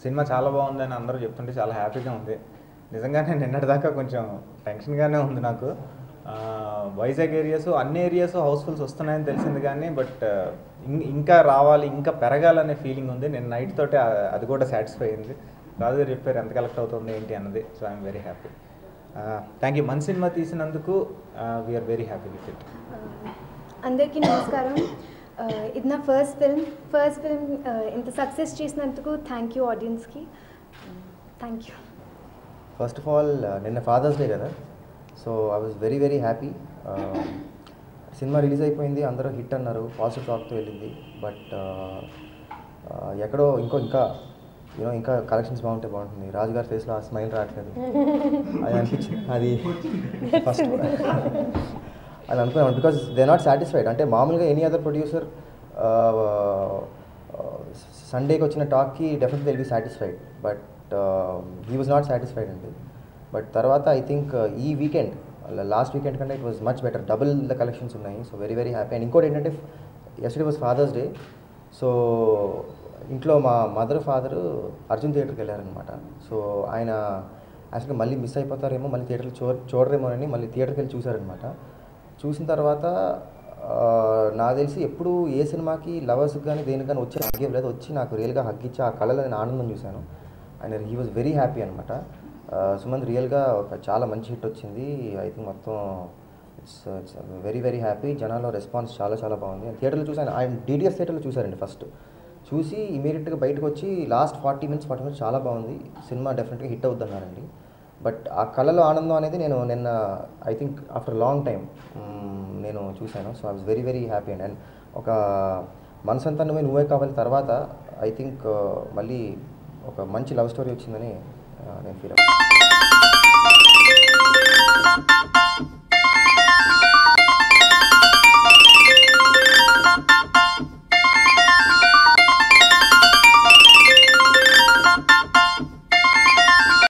Cinema చాలా బాగుందని అందరూ చెప్తుంటే చాలా హ్యాపీగా ఉంది. నిజంగానే నిన్నటిదాకా కొంచెం టెన్షన్గానే ఉంది నాకు. వైజాగ్ ఏరియాస్ అన్ని ఏరియాస్ హౌస్ఫుల్స్ వస్తున్నాయని తెలిసింది కానీ బట్ ఇంకా రావాలి ఇంకా పెరగాలనే ఫీలింగ్ ఉంది. నేను నైట్ తోటే అది కూడా సాటిస్ఫై అయింది. రాజు చెప్పారు ఎంత కలెక్ట్ అవుతుంది ఏంటి అన్నది. So I'm very happy thank you మన సినిమా తీసినందుకు we're very happy with it అందరికీ నమస్కారం. ఇది నా ఫస్ట్ ఫిల్మ్ ఫస్ట్ ఫిల్మ్ ఇంత సక్సెస్ చేసినందుకు థ్యాంక్ యూ ఆడియన్స్కి thank you first of all నిన్న ఫాదర్స్ డే కదా? So I was very very happy cinema release అయిపోయింది. అందరూ హిట్ అన్నారు. పాజిటివ్ టాక్తో వెళ్ళింది. బట్ ఎక్కడో ఇంకో ఇంకా యూనో ఇంకా కలెక్షన్స్ బాగుంటే బాగుంటుంది. రాజు గారి ఫేస్లో ఆ స్మైల్ రావట్లేదు. అది అనిపించింది. అది ఫస్ట్ అని అనుకున్నాను బికాస్ దే నాట్ సాటిస్ఫైడ్ అంటే మామూలుగా ఎనీ అదర్ ప్రొడ్యూసర్ సండేకి వచ్చిన టాక్కి definitely will be satisfied but he was not satisfied అండి బట్ తర్వాత ఐ థింక్ ఈ వీకెండ్ లాస్ట్ వీకెండ్ కంటే it was much better double the collections ఉన్నాయి. So very very happy and ఇంకోటి ఏంటంటే yesterday was father's day so ఇంట్లో మా mother father Arjun థియేటర్కి వెళ్ళారనమాట సో ఆయన యాక్చువల్గా మళ్ళీ మిస్ అయిపోతారేమో మళ్ళీ థియేటర్లో చూ చూడరేమో అని మళ్ళీ థియేటర్కి వెళ్ళి చూశారనమాట చూసిన తర్వాత నాకు తెలిసి ఎప్పుడు ఏ సినిమాకి లవర్స్కి కానీ దేనికని వచ్చి హగ్ లేదు వచ్చి నాకు రియల్గా హగ్ ఇచ్చి ఆ కళలో నేను ఆనందం చూశాను. And he was very happy అనమాట సుమంత్ రియల్గా ఒక చాలా మంచి హిట్ వచ్చింది. ఐ థింక్ మొత్తం it's it's very very happy. జనాల్లో రెస్పాన్స్ చాలా చాలా బాగుంది. థియేటర్లో చూసాను ఆయన డీటీఎస్ థియేటర్లో చూసారండి ఫస్ట్. చూసి ఇమీడియట్గా బయటకు వచ్చి last forty minutes forty minutes చాలా బాగుంది. సినిమా డెఫినెట్గా హిట్ అవుతున్నారండి బట్ ఆ కళలో ఆనందం అనేది నేను నిన్న I think after long time నేను చూశాను. So I was very very happy and and ఒక మనసంతా నువ్వే నువ్వే కావాలి. తర్వాత ఐ థింక్ uh, మళ్ళీ ఒక మంచి లవ్ స్టోరీ వచ్చిందని uh, నేను ఫీల్